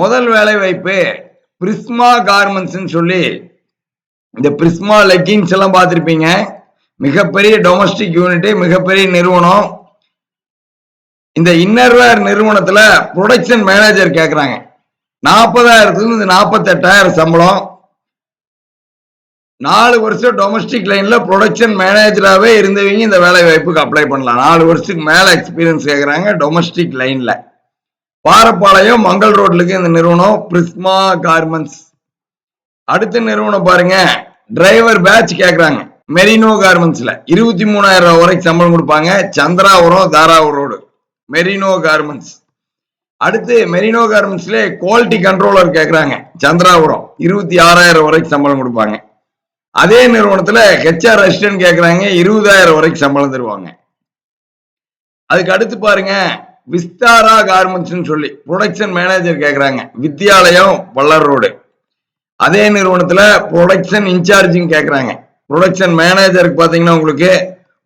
முதல் வேலை வாய்ப்பு பிரிஸ்மா கார்மெண்ட்ஸ்னு சொல்லி இந்த பிரிஸ்மா லெக்கிங்ஸ் எல்லாம் பார்த்துருப்பீங்க. மிகப்பெரிய டொமஸ்டிக் யூனிட்டு மிகப்பெரிய நிறுவனம். இந்த இன்னர்வேர் நிறுவனத்தில் ப்ரொடக்ஷன் மேனேஜர் கேட்குறாங்க நாற்பதாயிரத்துலேருந்து நாற்பத்தெட்டாயிரம் சம்பளம். நாலு வருஷம் டொமஸ்டிக் லைனில் ப்ரொடக்ஷன் மேனேஜராகவே இருந்தவங்க இந்த வேலை வாய்ப்புக்கு அப்ளை பண்ணலாம். நாலு வருஷத்துக்கு மேலே எக்ஸ்பீரியன்ஸ் கேட்குறாங்க டொமஸ்டிக் லைனில் பாரப்பாளையம் மங்கள் ரோட்லுக்கு இந்த நிறுவனம் பிரிஸ்மா கார்மெண்ட்ஸ் அடுத்த நிறுவனம் பாருங்க டிரைவர் பேட்ச் கேட்குறாங்க மெரினோ கார்மெண்ட்ஸ்ல இருபத்தி மூணாயிரம் ரூபாய் வரைக்கும் சம்பளம் கொடுப்பாங்க Chandrapuram Dharavur road. Merino garments அடுத்து மெரினோ கார்மெண்ட்ஸ்ல குவாலிட்டி கண்ட்ரோலர் கேட்குறாங்க சந்திராபுரம். இருபத்தி ஆறாயிரம் வரைக்கும் சம்பளம் கொடுப்பாங்க. அதே நிறுவனத்துல ஹெச்ஆர் அசிஸ்டன்ட் கேட்குறாங்க இருபதாயிரம் வரைக்கும் சம்பளம் தருவாங்க. அதுக்கு அடுத்து பாருங்க விஸ்தாரா கார்மெண்ட்ஸ்னு சொல்லி ப்ரொடக்ஷன் மேனேஜர் கேக்குறாங்க. வித்யாலயம் வள்ளர் ரோடு. அதே நிறுவனத்துல ப்ரொடக்ஷன் இன்சார்ஜிங் கேக்குறாங்க. ப்ரொடக்ஷன் மேனேஜருக்கு பாத்தீங்கன்னா உங்களுக்கு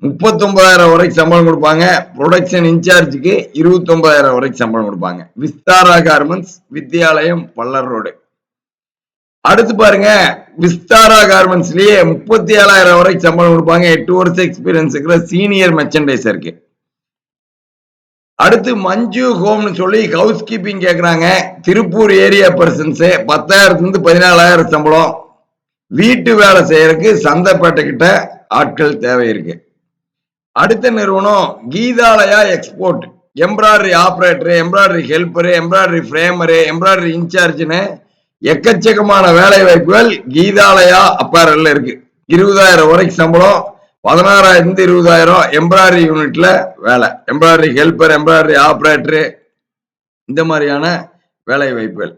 முப்பத்தொன்பதாயிரம் வரைக்கும் சம்பளம் கொடுப்பாங்க. ப்ரொடக்ஷன் இன்சார்ஜுக்கு இருபத்தொன்பதாயிரம் வரைக்கும் சம்பளம் கொடுப்பாங்க. Vistara garments Vidyalayam Pallar road. அடுத்து பாருங்க விஸ்தாரா கார்மெண்ட்ஸ்லயே முப்பத்தி ஏழாயிரம் வரைக்கும் சம்பளம் கொடுப்பாங்க. எட்டு வருஷம் எக்ஸ்பீரியன்ஸ் இருக்கிற சீனியர் மெர்ச்சன்டைசருக்கு அடுத்து மஞ்சு ஹோம்னு சொல்லி ஹவுஸ் கீப்பிங் கேட்குறாங்க திருப்பூர் ஏரியா பர்சன்ஸ் பத்தாயிரத்துலேருந்து பதினாலாயிரம் சம்பளம். வீட்டு வேலை செய்யறதுக்கு சந்தைப்பேட்டை கிட்ட ஆட்கள் தேவை இருக்கு. அடுத்த நிறுவனம் Geethalaya export embroidery operator embroidery helper embroidery framer embroidery இன்சார்ஜ்னு எக்கச்சக்கமான வேலை வாய்ப்புகள் கீதாலயா அப்பேரல்ல இருக்கு. இருபதாயிரம் வரைக்கும் சம்பளம். பதினாறாயிரம் இருபதாயிரம் எம்ப்ராய்டரி யூனிட்ல வேலை. எம்ப்ராய்டரி ஹெல்ப்பர் எம்ப்ராய்டரி ஆப்ரேட்டரு இந்த மாதிரியான வேலை வாய்ப்புகள்.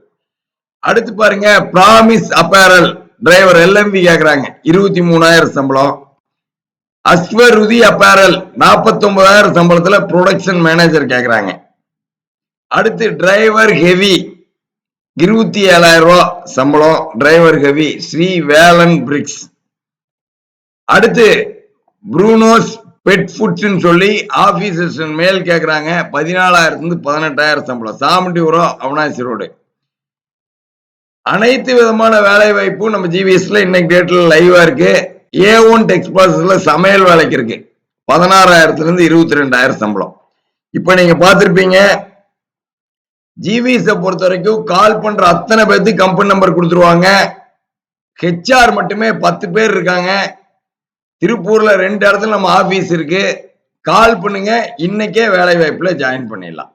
அடுத்து பாருங்க ப்ராமிஸ் அப்பேரல் டிரைவர் எல்எம்பி கேக்குறாங்க. இருபத்தி மூணாயிரம் சம்பளம். அஸ்வருதி அப்பேரல் நாற்பத்தி ஒன்பதாயிரம் சம்பளத்துல ப்ரொடக்ஷன் மேனேஜர் கேக்குறாங்க. அடுத்து டிரைவர் ஹெவி இருபத்தி ஏழாயிரம் ரூபா சம்பளம். Driver heavy Sri Velan bricks அடுத்து ப்ரூனோஸ் பெட் ஃபுட்ஸ்ன்னு சொல்லி ஆபீசர்ஸ் மேல் கேட்குறாங்க பதினாலாயிரத்துல இருந்து பதினெட்டாயிரம் சம்பளம். சாமண்டி உரம் அவனாசி ரோடு. அனைத்து விதமான வேலை வாய்ப்பும் நம்ம ஜிவிஎஸ்ல இன்னைக்கு டேட்ல லைவா இருக்கு. ஏ ஒன் டெக்ஸ்பாஸ்ல சமையல் வேலைக்கு இருக்கு. பதினாறாயிரத்துல இருந்து இருபத்தி ரெண்டாயிரம் சம்பளம். இப்ப நீங்க பார்த்துருப்பீங்க ஜிவிஎஸ் பொறுத்த வரைக்கும் கால் பண்ற அத்தனை பேர்த்துக்கு கம்பெனி நம்பர் கொடுத்துருவாங்க. ஹெச்ஆர் மட்டுமே பத்து பேர் இருக்காங்க. திருப்பூர்ல ரெண்டு இடத்துல நம்ம ஆபீஸ் இருக்கு. கால் பண்ணுங்க. இன்னைக்கே வேலை வாய்ப்புல ஜாயின் பண்ணிடலாம்.